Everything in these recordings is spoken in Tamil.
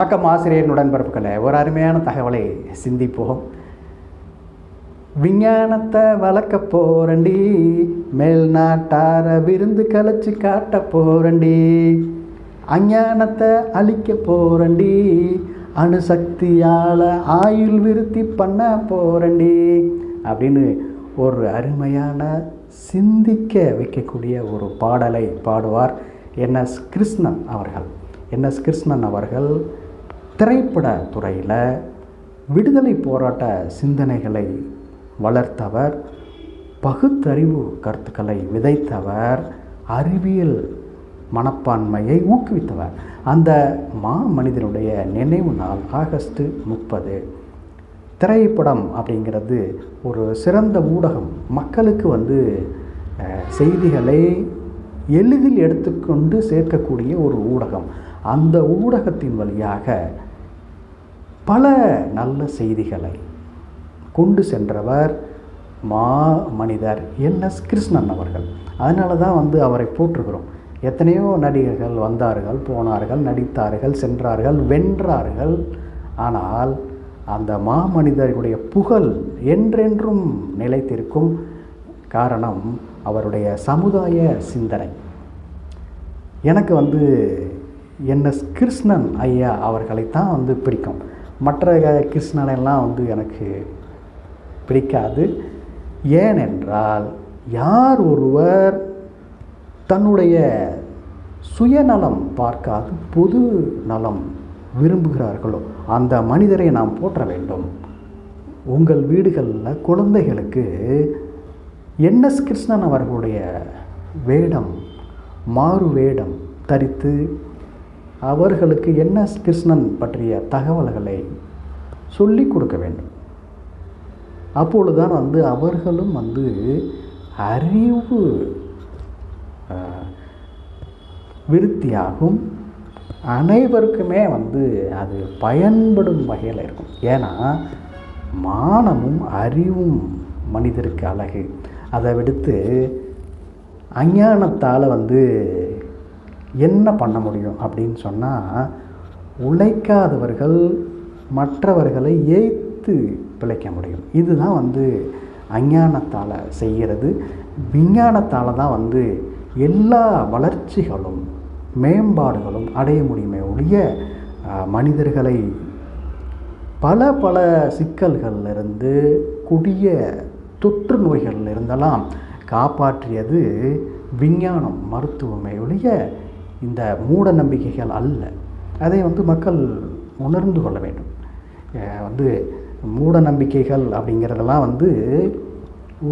வணக்கம் ஆசிரியர் உடன்பிறப்புகளை. ஒரு அருமையான தகவலை சிந்திப்போம். விஞ்ஞானத்தை வளர்க்க போறண்டி மேல்நாட்டார விருந்து கலைச்சு காட்ட போறண்டி அஞ்ஞானத்தை அழிக்க போறண்டி அணுசக்தியால் ஆயுள் விருத்தி பண்ண போறண்டி அப்படின்னு ஒரு அருமையான சிந்திக்க வைக்கக்கூடிய ஒரு பாடலை பாடுவார் என்எஸ் கிருஷ்ணன் அவர்கள். என்எஸ் கிருஷ்ணன் அவர்கள் திரைப்பட துறையில் விடுதலை போராட்ட சிந்தனைகளை வளர்த்தவர் பகுத்தறிவு கருத்துக்களை விதைத்தவர் அறிவியல் மனப்பான்மையை ஊக்குவித்தவர். அந்த மா மனிதனுடைய நினைவு நாள் ஆகஸ்ட் முப்பது. திரைப்படம் அப்படிங்கிறது ஒரு சிறந்த ஊடகம். மக்களுக்கு வந்து செய்திகளை எளிதில் எடுத்துக்கொண்டு சேர்க்கக்கூடிய ஒரு ஊடகம். அந்த ஊடகத்தின் வழியாக பல நல்ல செய்திகளை கொண்டு சென்றவர் மா மனிதர் என் எஸ் கிருஷ்ணன் அவர்கள். அதனால தான் வந்து அவரை போற்றுகிறோம். எத்தனையோ நடிகர்கள் வந்தார்கள் போனார்கள் நடித்தார்கள் சென்றார்கள் வென்றார்கள். ஆனால் அந்த மாமனிதர்களுடைய புகழ் என்றென்றும் நிலைத்திருக்கும் காரணம் அவருடைய சமுதாய சிந்தனை. எனக்கு வந்து என் எஸ் கிருஷ்ணன் ஐயா அவர்களைத்தான் வந்து பிடிக்கும். மற்ற கிருஷ்ணனெல்லாம் வந்து எனக்கு பிடிக்காது. ஏனென்றால் யார் ஒருவர் தன்னுடைய சுயநலம் பார்க்காது பொது நலம் விரும்புகிறார்களோ அந்த மனிதரை நாம் போற்ற வேண்டும். உங்கள் வீடுகளில் குழந்தைகளுக்கு என்எஸ் கிருஷ்ணன் அவர்களுடைய வேடம் மாறு வேடம் தரித்து அவர்களுக்கு என்ன கிருஷ்ணன் பற்றிய தகவல்களை சொல்லிக் கொடுக்க வேண்டும். அப்பொழுதுதான் வந்து அவர்களும் வந்து அறிவு விருத்தியாகும். அனைவருக்குமே வந்து அது பயன்படும் வகையில் இருக்கும். ஏன்னா மானமும் அறிவும் மனிதருக்கு அழகு. அதை விடுத்து அஞ்ஞானத்தால் வந்து என்ன பண்ண முடியும் அப்படின்னு சொன்னால் உழைக்காதவர்கள் மற்றவர்களை ஏய்த்து பிழைக்க முடியும். இதுதான் வந்து அஞ்ஞானத்தால் செய்கிறது. விஞ்ஞானத்தால் தான் வந்து எல்லா வளர்ச்சிகளும் மேம்பாடுகளும் அடைய முடியுமே ஒழிய மனிதர்களை பல பல சிக்கல்களிலிருந்து குடிய தொற்று நோய்களில் இருந்தெல்லாம் காப்பாற்றியது விஞ்ஞானம் மருத்துவமே ஒழிய இந்த மூட நம்பிக்கைகள் அல்ல. அதை வந்து மக்கள் உணர்ந்து கொள்ள வேண்டும். வந்து மூட நம்பிக்கைகள் அப்படிங்கிறதெல்லாம் வந்து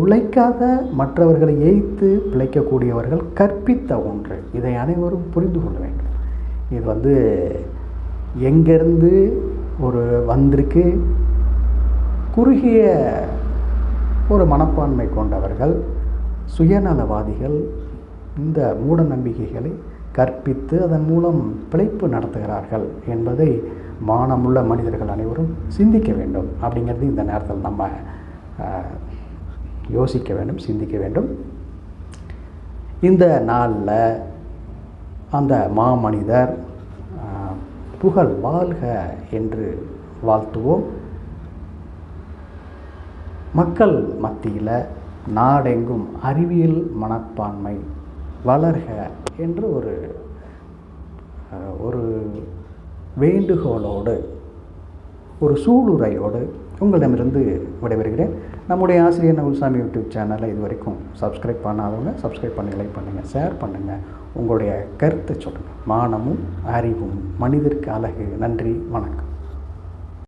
உழைக்காத மற்றவர்களை ஏய்த்து பிழைக்கக்கூடியவர்கள் கற்பித்த ஒன்று. இதை அனைவரும் புரிந்து கொள்ள வேண்டும். இது வந்து எங்கேருந்து ஒரு வந்திருக்கு? குறுகிய ஒரு மனப்பான்மை கொண்டவர்கள் சுயநலவாதிகள் இந்த மூட நம்பிக்கைகளை கற்பித்து அதன் மூலம் பிழைப்பு நடத்துகிறார்கள் என்பதை மானமுள்ள மனிதர்கள் அனைவரும் சிந்திக்க வேண்டும். அப்படிங்கிறது இந்த நேரத்தில் நம்ம யோசிக்க வேண்டும் சிந்திக்க வேண்டும். இந்த நாளில் அந்த மாமனிதர் புகழ் வாழ்க என்று வாழ்த்துவோம். மக்கள் மத்தியில் நாடெங்கும் அறிவியல் மனப்பான்மை வளர்க என்று ஒரு ஒரு வேண்டுகோளோடு ஒரு சூளுரையோடு உங்களிடமிருந்து விடைபெறுகிறேன். நம்முடைய ஆசிரியர் நகுல்சாமி யூடியூப் சேனலை இது வரைக்கும் சப்ஸ்கிரைப் பண்ணாதவங்க சப்ஸ்கிரைப் பண்ணி லைக் பண்ணுங்கள் ஷேர் பண்ணுங்கள் உங்களுடைய கருத்தை சொல்லுங்கள் மானமும் அறிவும் மனிதருக்கு அழகு. நன்றி வணக்கம்.